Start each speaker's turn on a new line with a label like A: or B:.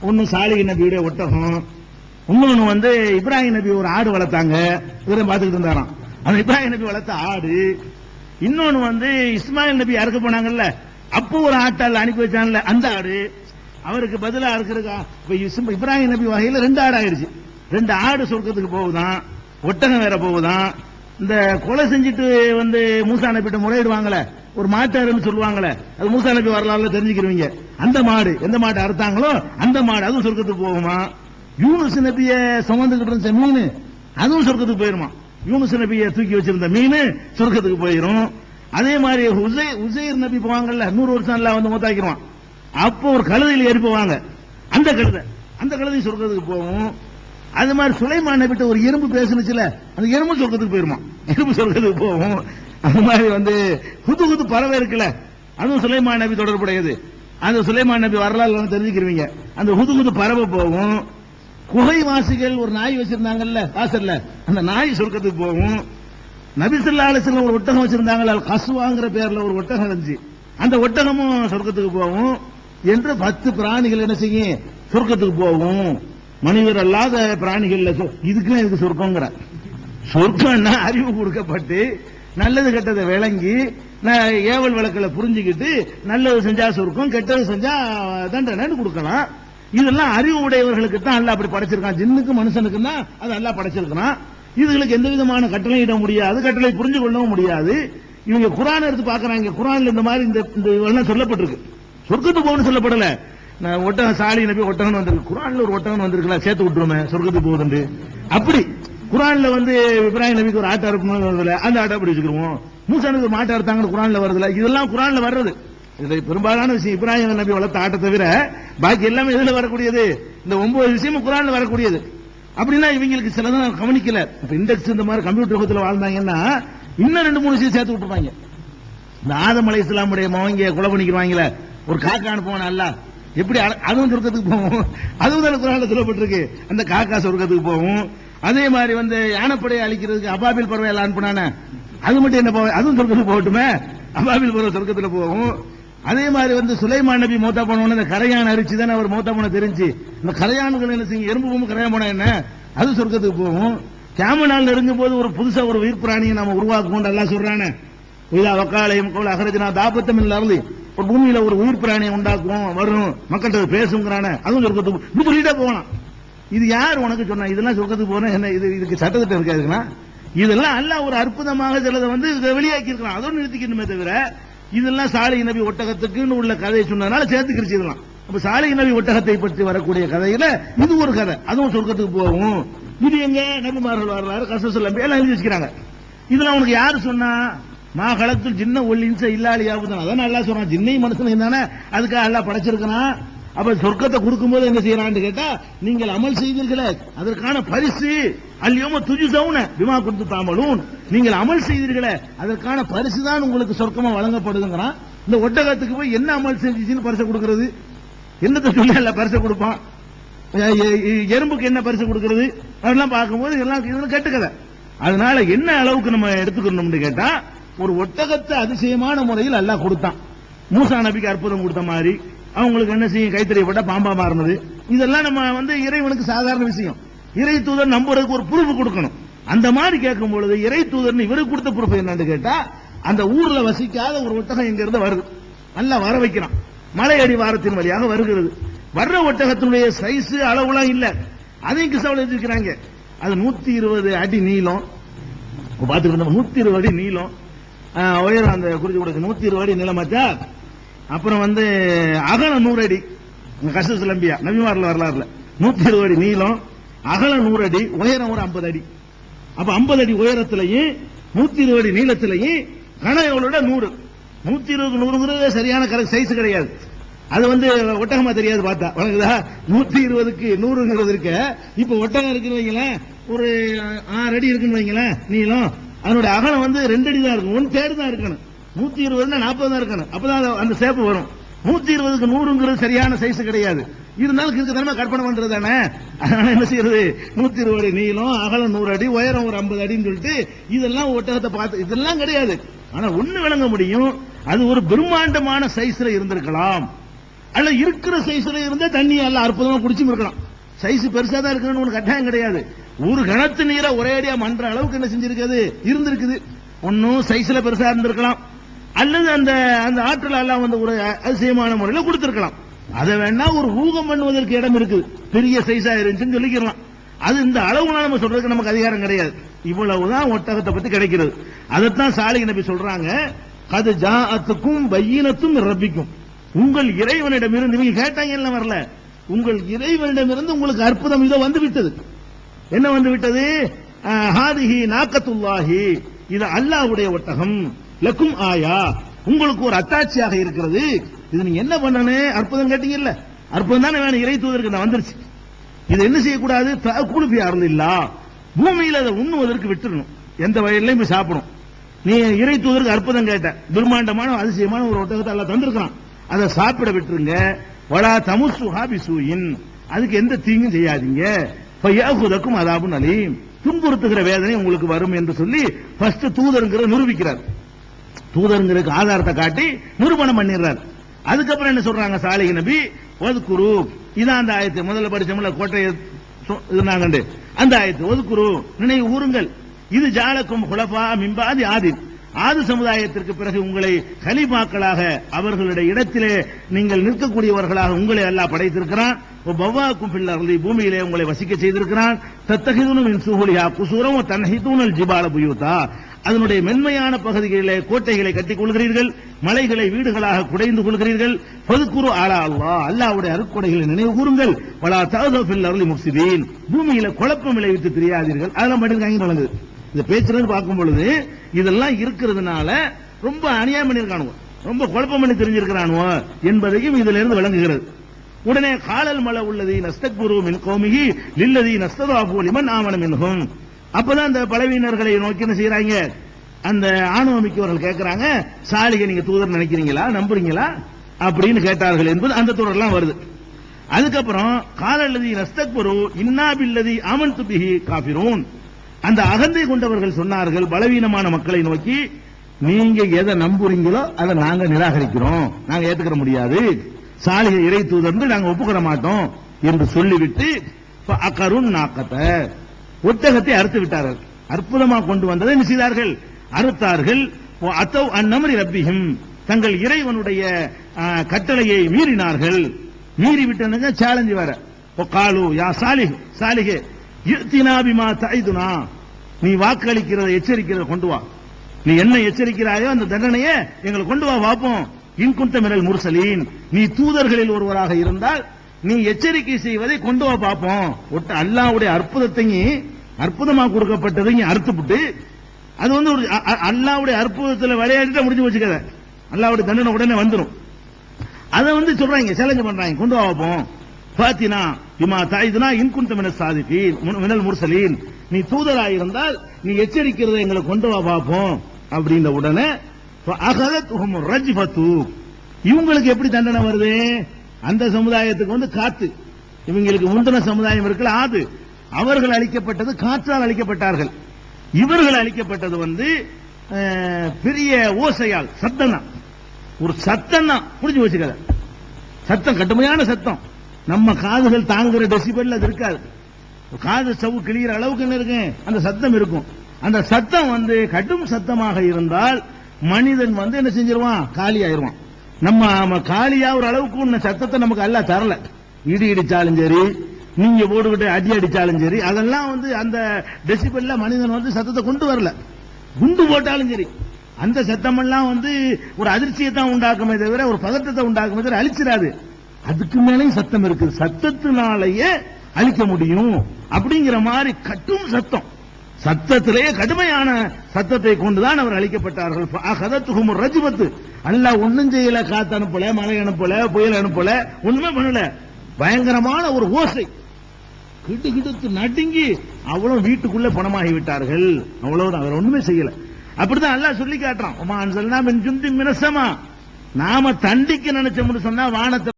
A: ஒன்னு சாலிக நபியுடைய ஒட்டகம். இன்னொன்னு வந்து இப்ராஹிம் நபி ஒரு ஆடு வளர்த்தாங்க. இவரை பார்த்துக்கிட்டு இருந்தாராம். அந்த இப்ராஹிம் நபி வளர்த்த ஆடு. இன்னொன்னு வந்து இஸ்மாயில் நபி அறுக்க போனாங்கல்ல? அப்போ ஒரு ஆட்டால் அனுப்பி வச்சாங்கல்ல அந்த ஆடு. அவருக்கு பதிலா இருக்கிறதுக்கா? இப்ப இப்ராஹிம் நபி வகையில ரெண்டு ஆடு ஆயிருச்சு ரெண்டு ஆடு சொர்க்கத்துக்கு போகுதான். ஒட்டகம் வேற போகுதான். இந்த கொலை செஞ்சுட்டு வந்து மூசா நபிட்ட முறையிடுவாங்களே ஒரு மாட்டாருன்னு சொல்லுவாங்களே அது மூசா நபி வரலாறுல தெரிஞ்சுக்கிறவங்க. அந்த மாடு எந்த மாடு அறுத்தாங்களோ அந்த மாடு அதுவும் சொர்க்கத்துக்கு போகுமா? யூனுஸ் நபிய சுமந்துகிட்டு இருந்த மீன் அதுவும் சொர்க்கத்துக்கு போயிருமா? யூனுஸ் நபிய தூக்கி வச்சிருந்த மீன் சொர்க்கத்துக்கு போயிரும். அதே மாதிரி உசை உசைர் நபி போவாங்கல்ல நூறு வருஷம் எல்லாம் வந்து மூத்தாக்கிடுவான். அப்போ ஒரு கழுதையில் ஏறி போவாங்க அந்த கழுதை அந்த கழுதை சொர்க்கத்துக்கு போகும். அது மாதிரி சுலைமான் நபிட்ட ஒரு எறும்பு பேசுனுச்சுல அந்த எறும்பு சொர்க்கத்துக்கு போயிருமா? எறும்பு சொர்க்கத்துக்கு போகும். அந்த மாதிரி வந்து புது புது பறவை இருக்குல்ல அதுவும் சுலைமான் நபி தொடர்புடையது. அந்த சுலைமான் நபி வரலாறு தெரிஞ்சுக்கிறீங்க. அந்த புது புது பறவை போகும். குகைவாசிகள் ஒரு நாய் வச்சிருந்தாங்கல்ல வாசல்ல அந்த நாய் சொர்க்கத்துக்கு போகும். நபி ஒரு ஒட்டகம் வச்சிருந்தாங்கல்ல கசுவாங்கிற பேர்ல ஒரு ஒட்டகம் இருந்துச்சு. அந்த ஒட்டகமும் சொர்க்கத்துக்கு போகும். என்று பத்து பிராணிகள் என்ன செய்யும்? சொர்க்கத்துக்கு போகும். மனிதர் அல்லாத பிராணிகள் சொ- இதுக்கு சொர்க்கங்கிற சொர்க்கம்னா அறிவு கொடுக்கப்பட்டு நல்லது கெட்டதை விளங்கி ஏவல் விளக்கில் புரிஞ்சுக்கிட்டு நல்லது செஞ்சா சொர்க்கம் கெட்டது செஞ்சா தண்டனைன்னு கொடுக்கலாம். இதெல்லாம் அறிவு உடையவர்களுக்கு தான் அல்ல அப்படி படைச்சிருக்கான். ஜின்னுக்கு மனுஷனுக்கு தான் அது நல்லா படைச்சிருக்கிறான். இதுகளுக்கு எந்த விதமான கட்டளை இட முடியாது கட்டளை புரிஞ்சு கொள்ளவும் முடியாது. இவங்க குரான் எடுத்து பாக்குறாங்க குரான்ல இந்த மாதிரி இந்த இந்த இதெல்லாம் சொல்லப்பட்டிருக்கு. சொர்க்கத்துக்கு போகணும்னு சொல்லப்படல. நான் ஒட்டகம் சாலி நபி ஒட்டகம் வந்திருக்கு. குரான்ல ஒரு ஒட்டகம் வந்திருக்கலாம் சேர்த்து விட்டுருமே சொர்க்கத்துக்கு போகுதுண்டு அப்படி குரான்ல வந்து இப்ராஹிம் நபிக்கு ஒரு ஆட்டம் அறுக்கணும் வருதுல அந்த ஆட்டை அப்படி வச்சுக்கிறோம் மூசானுக்கு ஒரு மாட்டை அறுத்தாங்கன்னு குரான்ல வருதுல இதெல்லாம் குரான்ல வர்றது. இதுல பெரும்பாலான விஷயம் இப்ராஹிம் நபி வளர்த்த ஆட்டை தவிர பாக்கி எல்லாமே எதுல வரக்கூடியது. இந்த ஒன்பது விஷயமும் குரான்ல வரக்கூடியது. அப்படின்னா இவங்களுக்கு சிலதான் கவனிக்கல. இப்ப இண்டெக்ஸ் இந்த மாதிரி கம்ப்யூட்டர் யுகத்துல வாழ்ந்தாங்கன்னா இன்னும் ரெண்டு மூணு விஷயம் சேர்த்து விட்டுருப்பாங்க. இந்த ஆதம் அலை இஸ்லாமுடைய மவங்க கொலை பண்ணிக்கிறாங்களே ஒரு காக்கா அனுப்புவான் அல்ல எப்படி அதுவும் சொர்க்கத்துக்கு போகும்? அதுவும் தானே குரானில் சொல்லப்பட்டிருக்கு. அந்த காக்கா சொர்க்கத்துக்கு போகும். அதே மாதிரி வந்து யானைப்படையை அழிக்கிறதுக்கு அபாபில் பறவை எல்லாம் அனுப்புனானே? அது மட்டும் என்ன அதுவும் சொர்க்கத்துக்கு போகட்டுமே? அபாபில் பறவை சொர்க்கத்தில் போகும். அதே மாதிரி வந்து சுலைமான் நபி மோத்தா போனவன இந்த கரையான் அரிச்சு தானே அவர் மோத்தா போன தெரிஞ்சு. இந்த கரையான்கள் என்ன செய்யும்? எறும்பு பூமி கரையான் போனா என்ன? அது சொர்க்கத்துக்கு போகும். கேம நாள் நெருங்கும் போது ஒரு புதுசா ஒரு உயிர் பிராணியை நம்ம உருவாக்குவோம் எல்லாம் சொல்றானே. இதா வக்காலயம் கோல அகரஜனா தாபத்தம் இல்லாமல் ஒரு பூமியில ஒரு உயிர் பிராணியை உண்டாக்குவோம் வரும். மக்கள்கிட்ட பேசுங்கிறானே. அதுவும் சொர்க்கத்துக்கு இப்படி சொல்லிட்டே போகலாம். இது யார் உனக்கு சொன்னா? இதெல்லாம் சொர்க்கத்துக்கு போனா என்ன? இது இதுக்கு சட்டத்திட்டம் இருக்காதுன்னா இதெல்லாம் அல்ல ஒரு அற்புதமாக சிலதை வந்து இதை வெளியாக்கி இருக்கலாம் அதோடு நிறுத்திக்கணுமே தவிர இதெல்லாம் சாலை நபி ஒட்டகத்துக்குன்னு உள்ள கதையை சொன்னதுனால சேர்த்துக்கிடுச்சு இதெல்லாம் அப்ப சாலை நபி ஒட்டகத்தை பற்றி வரக்கூடிய கதையில இது ஒரு கதை. அதுவும் சொர்க்கத்துக்கு போகும். இது எங்க? நபிமார்கள் வரலாறு கசசுல் எல்லாம் எழுதி வச்சுக்கிறாங்க. இதெல்லாம் உனக்கு யாரு சொன்னா? மா களத்தில் சின்ன ஒல்லின்ச இல்லாலியாவுதான் அதான் நல்லா சொன்னான் ஜின்னையும் மனுஷன் என்னன்னா அதுக்காக எல்லாம் படைச்சிருக்கிறான். அப்ப சொர்க்கத்தை கொடுக்கும்போது என்ன செய்யறான்னு கேட்டா நீங்கள் அமல் செய்தீர்களே அதற்கான பரிசு. அல்லியோம துஜு விமா கொடுத்து தாமலும் நீங்கள் அமல் செய்தீர்களே அதற்கான பரிசு தான் உங்களுக்கு சொர்க்கமா வழங்கப்படுதுங்கிறான். இந்த ஒட்டகத்துக்கு போய் என்ன அமல் செஞ்சிச்சுன்னு பரிசு கொடுக்கறது? என்னத்தை சொல்லி அல்ல பரிசு கொடுப்பான்? எறும்புக்கு என்ன பரிசு கொடுக்கறது? அதெல்லாம் பார்க்கும்போது எல்லாம் இதெல்லாம் கெட்டுக்கதை அதனால என்ன அளவுக்கு நம்ம எடுத்துக்கணும்னு கேட்டா ஒரு ஒட்டகத்தை அதிசயமான முறையில் அல்லாஹ் கொடுத்தான். மூசா நபிக்கு அற்புதம் கொடுத்த மாதிரி அவங்களுக்கு என்ன செய்யும்? கைத்தறியப்பட்ட பாம்பா மாறினது இதெல்லாம் நம்ம வந்து இறைவனுக்கு சாதாரண விஷயம். இறை தூதர் நம்புறதுக்கு ஒரு ப்ரூஃப் கொடுக்கணும். அந்த மாதிரி கேட்கும் பொழுது இறை தூதர் இவருக்கு கொடுத்த ப்ரூஃப் என்னன்னு கேட்டா அந்த ஊர்ல வசிக்காத ஒரு ஒட்டகம் இங்க இருந்து வருது. நல்லா வர வைக்கிறான். மலை அடிவாரத்தின் வழியாக வருகிறது. வர்ற ஒட்டகத்தினுடைய சைஸ் அளவுலாம் இல்ல. அதையும் கிசவல வச்சிருக்கிறாங்க அது நூத்தி இருபது அடி நீளம். பாத்துக்கிட்டு நூத்தி இருபது அடி நீளம். உயரம் அந்த குறிச்சு கொடுக்க நூத்தி இருபது அடி நீளமாச்சா அப்புறம் வந்து அகலம் நூறு அடி கஷ்ட சிலம்பியா. நபிமாரில் வரலாறுல. நூத்தி இருபது அடி நீளம் அகலம் நூறு அடி உயரம் ஒரு ஐம்பது அடி. அப்ப 50 அடி உயரத்திலையும் நூத்தி இருபது அடி நீளத்திலையும் கணம் எவ்வளோட நூறு. நூத்தி இருபது நூறுங்கிறது சரியான கரெக்ட் சைஸ் கிடையாது. அது வந்து ஒட்டகமா தெரியாது பார்த்தா. வணங்குதா நூத்தி இருபதுக்கு நூறுங்கிறது இருக்க. இப்ப ஒட்டகம் இருக்குன்னு வைங்களேன் ஒரு ஆறு அடி இருக்குன்னு வைங்களேன் நீளம். அதனுடைய அகலம் வந்து ரெண்டு அடி தான் இருக்கும் ஒன் தேர் தான் இருக்கணும். நூத்தி இருபதுனா நாற்பது தான் இருக்கணும். அப்பதான் அந்த சேப்பு வரும். நூத்தி இருபதுக்கு நூறுங்கிறது சரியான சைஸ் கிடையாது. இருந்தாலும் கிறுக்கு தானே கற்பனை பண்றது தானே? அதனால என்ன செய்யறது? நூத்தி இருபது அடி நீளம் அகலம் நூறு அடி உயரம் ஒரு ஐம்பது அடின்னு சொல்லிட்டு இதெல்லாம் ஒட்டகத்தை பார்த்து இதெல்லாம் கிடையாது. ஆனா ஒண்ணு விளங்க முடியும். அது ஒரு பிரம்மாண்டமான சைஸ்ல இருந்திருக்கலாம். அல்ல இருக்கிற சைஸ்ல இருந்தா தண்ணி எல்லாம் அற்புதமா குடிச்சும் இருக்கலாம். சைஸ் பெருசா தான் இருக்கணும்னு ஒன்று கட்டாயம் கிடையாது. ஒரு கணத்து நீரை ஒரேடியா மன்ற அளவுக்கு என்ன செஞ்சிருக்காது இருந்திருக்குது. ஒன்னும் சைஸ்ல பெருசா இருந்திருக்கலாம். அல்லது அந்த அந்த ஆற்றல் எல்லாம் வந்து ஒரு அதிசயமான முறையில் கொடுத்துருக்கலாம். அதை வேணா ஒரு ஊகம் பண்ணுவதற்கு இடம் இருக்குது. பெரிய சைஸா இருந்துச்சுன்னு சொல்லிக்கிறலாம். அது இந்த அளவுலாம் நம்ம சொல்றதுக்கு நமக்கு அதிகாரம் கிடையாது. இவ்வளவுதான் ஒட்டகத்தை பத்தி கிடைக்கிறது. அதைத்தான் சாலை நபி சொல்றாங்க அது ஜாத்துக்கும் பையினத்தும் ரப்பிக்கும். உங்கள் இறைவனிடமிருந்து நீங்க கேட்டாங்கல்ல வரல உங்கள் இறைவனிடமிருந்து உங்களுக்கு அற்புதம் இதோ வந்து விட்டது. என்ன வந்து விட்டது? ஹாதிஹி நாக்கத்துல்லாஹி. இது அல்லாஹ்வுடைய ஒட்டகம். லக்கும் ஆயா. உங்களுக்கு ஒரு அத்தாட்சியாக இருக்கிறது. இது நீங்க என்ன பண்ணனே அற்புதம் கேட்டீங்கல்ல அற்புதம் தானே வேணும்? இறை தூதருக்கு நான் வந்துருச்சு. இது என்ன செய்யக்கூடாது? குழுப்பி இல்லா. பூமியில அதை உண்ணுவதற்கு விட்டுடணும் எந்த வயல்லையும் போய் சாப்பிடும் நீ இறை தூதருக்கு அற்புதம் கேட்ட. பிரம்மாண்டமான அதிசயமான ஒரு ஒட்டகத்தை எல்லாம் தந்திருக்கிறான். அதை சாப்பிட விட்டுருங்க. வடா தமுசு ஹாபிசூயின் அதுக்கு எந்த தீங்கும் செய்யாதீங்க. ஃபயாகுதக்கும் அதாபுன் அலீம். துன்புறுத்துகிற வேதனை உங்களுக்கு வரும் என்று சொல்லி ஃபர்ஸ்ட் தூதருங்கிற நிரூபிக்கிறார். தூதருங்களுக்கு ஆதாரத்தை காட்டி நிரூபணம் பண்ணிடுறார். அதுக்கப்புறம் என்ன சொல்றாங்க சாலிக நபி? ஒதுக்குரு இதான் அந்த ஆயத்து முதல்ல படிச்சோம்ல கோட்டையை சொ- இருந்தாங்கண்டு. அந்த ஆயத்து ஒதுக்குரு நினைவு கூறுங்கள். இது ஜாலக்கும் குலபா மிம்பாதி ஆதி ஆது சமுதாயத்திற்கு பிறகு உங்களை கலிபாக்களாக அவர்களுடைய இடத்திலே நீங்கள் நிற்கக்கூடியவர்களாக உங்களை எல்லாம் படைத்திருக்கிறான். வவ்வாக்கும் பிள்ளை பூமியிலே உங்களை வசிக்க செய்திருக்கிறான். தத்தகிதுனும் மின் சுகுலியா குசூரம் தன்ஹிதூனல் ஜிபால புயூதா அதனுடைய மென்மையான பகுதிகளிலே கோட்டைகளை கட்டிக் கொள்கிறீர்கள் மலைகளை வீடுகளாக குடைந்து கொள்கிறீர்கள். பதுக்குரு ஆலா அல்லா அல்லாஹ்வுடைய அருக்குடைகளை நினைவு கூறுங்கள். பலா தஅது பில்லர்லி அர்லி முஃப்சிதீன். பூமியில குழப்பம் விளைவித்து தெரியாதீர்கள் அதெல்லாம் பண்ணிருக்காங்க நடந்தது இந்த பேச்சுறது பார்க்கும் பொழுது இதெல்லாம் இருக்கிறதுனால ரொம்ப அநியாயம் பண்ணிருக்கானுவோ ரொம்ப குழப்பம் பண்ணி தெரிஞ்சிருக்கிறானுவோ என்பதையும் இதுல இருந்து விளங்குகிறது. உடனே காலல் மலை உள்ளது நஸ்தக்புரு மின் கோமிகி லில்லதி நஸ்ததாபு லிமன் ஆவணம் என்கும். அப்பதான் அந்த பலவீனர்களை நோக்கி என்ன செய்யறாங்க அந்த ஆணவ மிக்கவர்கள் கேட்கறாங்க சாலிகை நீங்க தூதர் நினைக்கிறீங்களா? நம்புறீங்களா? அப்படின்னு கேட்டார்கள் என்பது அந்த தொடர்லாம் வருது. அதுக்கப்புறம் காலல்லதி நஸ்தக்புரு இன்னாபில்லதி ஆமன் துபிஹி காபிரூன். அந்த அகந்தை கொண்டவர்கள் சொன்னார்கள் பலவீனமான மக்களை நோக்கி நீங்க எதை நம்புறீங்களோ அதை நாங்க நிராகரிக்கிறோம். நாங்க ஏத்துக்கிற முடியாது. சாலிகை இறை தூதர்ந்து நாங்க ஒப்புக்கிற மாட்டோம் என்று சொல்லிவிட்டு அக்கருண் நாக்கத்தை ஒட்டகத்தை அறுத்து விட்டார்கள் அற்புதமாக கொண்டு வந்ததை என்ன செய்தார்கள்? அறுத்தார்கள். அத்தௌ அந்நமரி ரப்பிஹிம். தங்கள் இறைவனுடைய கட்டளையை மீறினார்கள். மீறி விட்டனுங்க சேலஞ்சு வேற காலு யா சாலிஹ் சாலிஹே இருத்தினாபிமா நீ வாக்களிக்கிறத எச்சரிக்கிறத கொண்டு வா. நீ என்ன எச்சரிக்கிறாயோ அந்த தண்டனையை எங்களை கொண்டு வா பார்ப்போம் இன்குந்த மினல் முர்சலீன். நீ தூதர்களில் ஒருவராக இருந்தால் நீ எச்சரிக்கை செய்வதை கொண்டு வா பார்ப்போம் ஒட்டு அல்லாவுடைய அற்புதத்தையும் அற்புதமா கொடுக்கப்பட்டதையும் அறுத்துப்புட்டு அது வந்து ஒரு அ- அல்லாவுடைய அற்புதத்தில் விளையாடிட்டு முடிஞ்சு வச்சுக்கத அல்லாவுடைய தண்டனை உடனே வந்துடும் அதை வந்து சொல்றாங்க சேலஞ்ச் பண்றாங்க. கொண்டு வாப்போம் பாத்தினா இமா தாய்துனா இன்குந்த மினல் சாதிப்பீன் மினல் முர்சலீன். நீ தூதராக இருந்தால் நீ எச்சரிக்கிறதை எங்களை கொண்டு வா பார்ப்போம் அப்படின்ற உடனே இவங்களுக்கு எப்படி தண்டனை வருது? அந்த சமுதாயத்துக்கு வந்து காத்து. இவங்களுக்கு முந்தின சமுதாயம் இருக்குல்ல ஆது. அவர்கள் அளிக்கப்பட்டது காற்றால் அளிக்கப்பட்டார்கள் இவர்கள் அளிக்கப்பட்டது வந்து பெரிய ஓசையால் சத்தம் தான் ஒரு சத்தம் தான் புரிஞ்சு வச்சுக்கல சத்தம் கடுமையான சத்தம். நம்ம காதுகள் தாங்குற டெசிபல் அது இருக்காது. காது சவு கிளியிற அளவுக்கு என்ன இருக்கு அந்த சத்தம் இருக்கும். அந்த சத்தம் வந்து கடும் சத்தமாக இருந்தால் மனிதன் வந்து என்ன செஞ்சிருவான்? காலி ஆயிருவான் நம்ம நம்ம காலியா ஒரு அளவுக்கு உள்ள சத்தத்தை நமக்கு அல்ல தரல. இடி இடிச்சாலும் சரி நீங்க போட்டுக்கிட்டு அடி அடிச்சாலும் சரி அதெல்லாம் வந்து அந்த டெசிபல்ல மனிதன் வந்து சத்தத்தை கொண்டு வரல. குண்டு போட்டாலும் சரி. அந்த சத்தமெல்லாம் வந்து ஒரு அதிர்ச்சியை தான் உண்டாக்குமே தவிர ஒரு பதட்டத்தை உண்டாக்குமே தவிர அழிச்சிடாது அதுக்கு மேலேயும் சத்தம் இருக்குது. சத்தத்தினாலேயே அழிக்க முடியும். அப்படிங்கிற மாதிரி கட்டும் சத்தம். சத்தத்திலேயே கடுமையான சத்தத்தை கொண்டுதான் அவர் அழிக்கப்பட்டார்கள் கதத்துகும் ரஜிபத்து. அல்ல ஒன்னும் செய்யல காத்து அனுப்பல மழை அனுப்பல புயல் அனுப்பல ஒண்ணுமே பண்ணல. பயங்கரமான ஒரு ஓசை. கிட்டு கிடுத்து நடுங்கி அவ்வளவு வீட்டுக்குள்ள பணமாகி விட்டார்கள். அவ்வளவுதான் அவர் ஒண்ணுமே செய்யல. அப்படிதான் அல்லாஹ் சொல்லி காட்டுறான். உமா அன்சல்னா மின் ஜுந்தி மினசமா நாம தண்டிக்க நினைச்சோம்னு சொன்னா வானத்தை